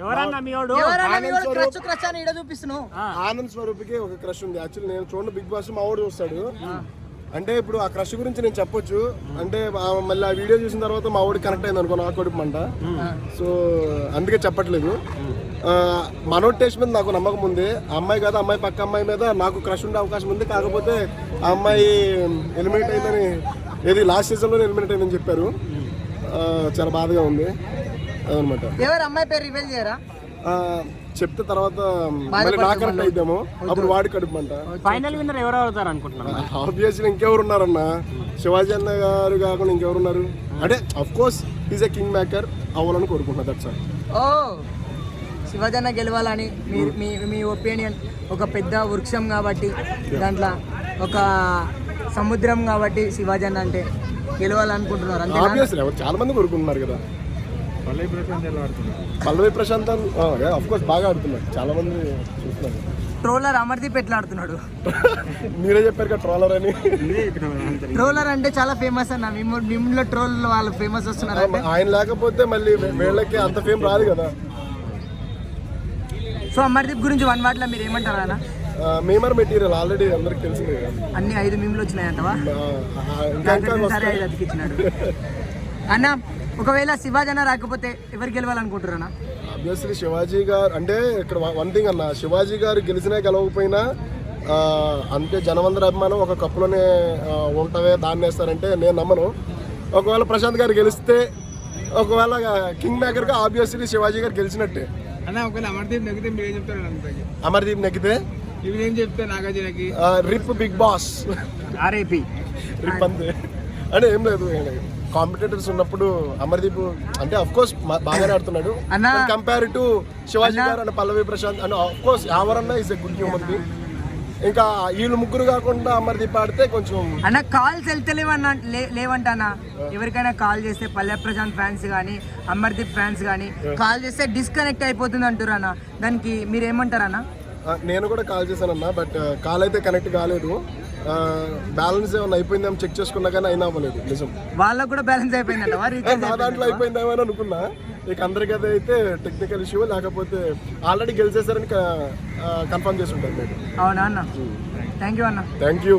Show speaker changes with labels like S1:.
S1: ఎవరన్నా
S2: అని చూపిస్తున్నావు.
S3: ఆనంద్ స్వరూప్కి ఒక క్రష్ ఉంది. యాక్చువల్లీ నేను చూడండి బిగ్ బాస్ మా వాడు చూస్తాడు. అంటే ఇప్పుడు ఆ క్రష్ గురించి నేను చెప్పొచ్చు. అంటే మళ్ళీ ఆ వీడియో చూసిన తర్వాత మా వాడికి కనెక్ట్ అయింది అనుకో నా కొడుకు మంట. సో అందుకే చెప్పట్లేదు. ఆ, మనోడ్ టేస్ట్ మీద నాకు నమ్మకం ఉంది. ఆ అమ్మాయి కాదు అమ్మాయి పక్క అమ్మాయి మీద నాకు క్రష్ ఉండే అవకాశం ఉంది. కాకపోతే ఆ అమ్మాయి ఎలిమినేట్ అయిందని ఏది లాస్ట్ సీజన్లో ఎలిమినేట్ అయిందని చెప్పారు. ఆ, చాలా బాధగా ఉంది. అదనమాట
S2: ఎవరు అమ్మాయి పేరు రివీల్ చేయరా?
S3: చెప్తే తర్వాత మళ్ళీ నా కరెక్ట్ అయిద్దాము. అప్పుడు వాడి కడుపుమంట
S1: ఫైనల్ విన్నర్ ఎవరు అవుతారు అనుకుంటున్నాను
S3: ఆబ్వియస్లీ ఇంకెవరు ఉన్నారన్న? శివాజీ అన్న గారు కాకుండా ఇంకెవరు ఉన్నారు? అంటే of course is a king maker అవ్వాలని కోరుకుంటున్నా దట్స్ ఆల్
S2: ఓ శివజన్న గెలవాలని మీ మీ మీ ఒపీనియన్ ఒక పెద్ద వృక్షం కాబట్టి దాంట్లో ఒక సముద్రం కాబట్టి శివాజన్న అంటే గెలవాలనుకుంటున్నారు అంతే
S3: చాలా మంది కోరుకుంటున్నారు కదా. పల్లవి ప్రశాంత్ అఫ్ కోర్స్ బాగా ఆడుతున్నారు. చాలా మంది చూస్తున్నారు.
S2: ట్రోలర్ అమర్దీప్ ఎట్లా ఆడుతున్నాడు?
S3: మీరే చెప్పారు కదా ట్రాలర్ అని.
S2: ట్రోలర్ అంటే చాలా ఫేమస్ అన్న. మిమ్మ మిమ్మల్ని ట్రోల్ వాళ్ళు ఫేమస్ వస్తున్నారు అంటే?
S3: ఆయన లేకపోతే మళ్ళీ వీళ్ళకి అంత ఫేమ్ రాదు కదా.
S2: సో అమర్దీప్ గురించి వన్ వాటిలో మీరు ఏమంటారు అన్న?
S3: మేమర్ మెటీరియల్ ఆల్రెడీ అందరికి తెలిసిందే కదా.
S2: అన్ని ఐదు మీమ్లు వచ్చినాయంటవా?
S3: ఆ, ఆ,
S2: అన్న ఒకవేళ శివాజన్న రాకపోతే ఎవరు గెలవాలనుకుంటారన్నా
S3: ఆబ్వియస్లీ శివాజీ గారు అంటే ఇక్కడ వన్ థింగ్ అన్న శివాజీ గారు గెలిచినా గెలవకపోయినా అంటే జనమందరి అభిమానం ఒక కప్పులోనే ఉంటవే దాన్ని వేస్తారంటే నేను నమ్మను. ఒకవేళ ప్రశాంత్ గారు గెలిస్తే ఒకవేళ కింగ్ మేకర్గా ఆబ్వియస్లీ శివాజీ గారు గెలిచినట్టే.
S4: అన్న ఒకవేళ అమర్దీప్ నెగితే మీరు ఏం చెప్తారు
S3: అమర్దీప్ నెగ్గితే?
S4: ఇవి ఏం నాగార్జునకి
S3: RIP Big Boss.
S2: RIP
S3: RIP అంతే. అంటే ఏం లేదు. కాంపిటేటర్స్ ఉన్నప్పుడు అమర్దీప్ అంటే అఫ్ కోర్స్ బాగానే ఆడుతున్నాడు.
S2: అన్నా.
S3: Compare to Shivaji garu and Pallavi Prashanth and of course ఎవరన్నా is a good human being ఇంకా వీళ్ళు ముగ్గురు కాకుండా అమర్దీప్ ఆడితే కొంచెం
S2: అన్న కాల్స్ వెళ్తలేవన్న లేవంటానా? ఎవరికైనా కాల్ చేస్తే పల్లె ప్రశాంత్ ఫ్యాన్స్ కానీ అమర్దీప్ ఫ్యాన్స్ కానీ కాల్ చేస్తే డిస్కనెక్ట్ అయిపోతుంది అంటారు దానికి మీరు ఏమంటారన్న
S3: ఆ, నేను కూడా కాల్ చేశానన్నా బట్ కాల్ అయితే కనెక్ట్ కాలేదు. బ్యాలెన్స్ ఏమైనా అయిపోయిందేమో చెక్ చేసుకున్నా కానీ అయినా అవ్వలేదు నిజం.
S2: వాళ్ళకు కూడా బ్యాలెన్స్ అయిపోయిందంట.
S3: నా దాంట్లో అయిపోయిందేమో అని అనుకున్నా. ఇక అందరికి అది అయితే టెక్నికల్ ఇష్యూ లేకపోతే ఆల్రెడీ గెలిచేసారని కన్ఫర్మ్ చేసి నేను
S2: అవునా అన్న? థ్యాంక్ యూ అన్న.
S3: Thank you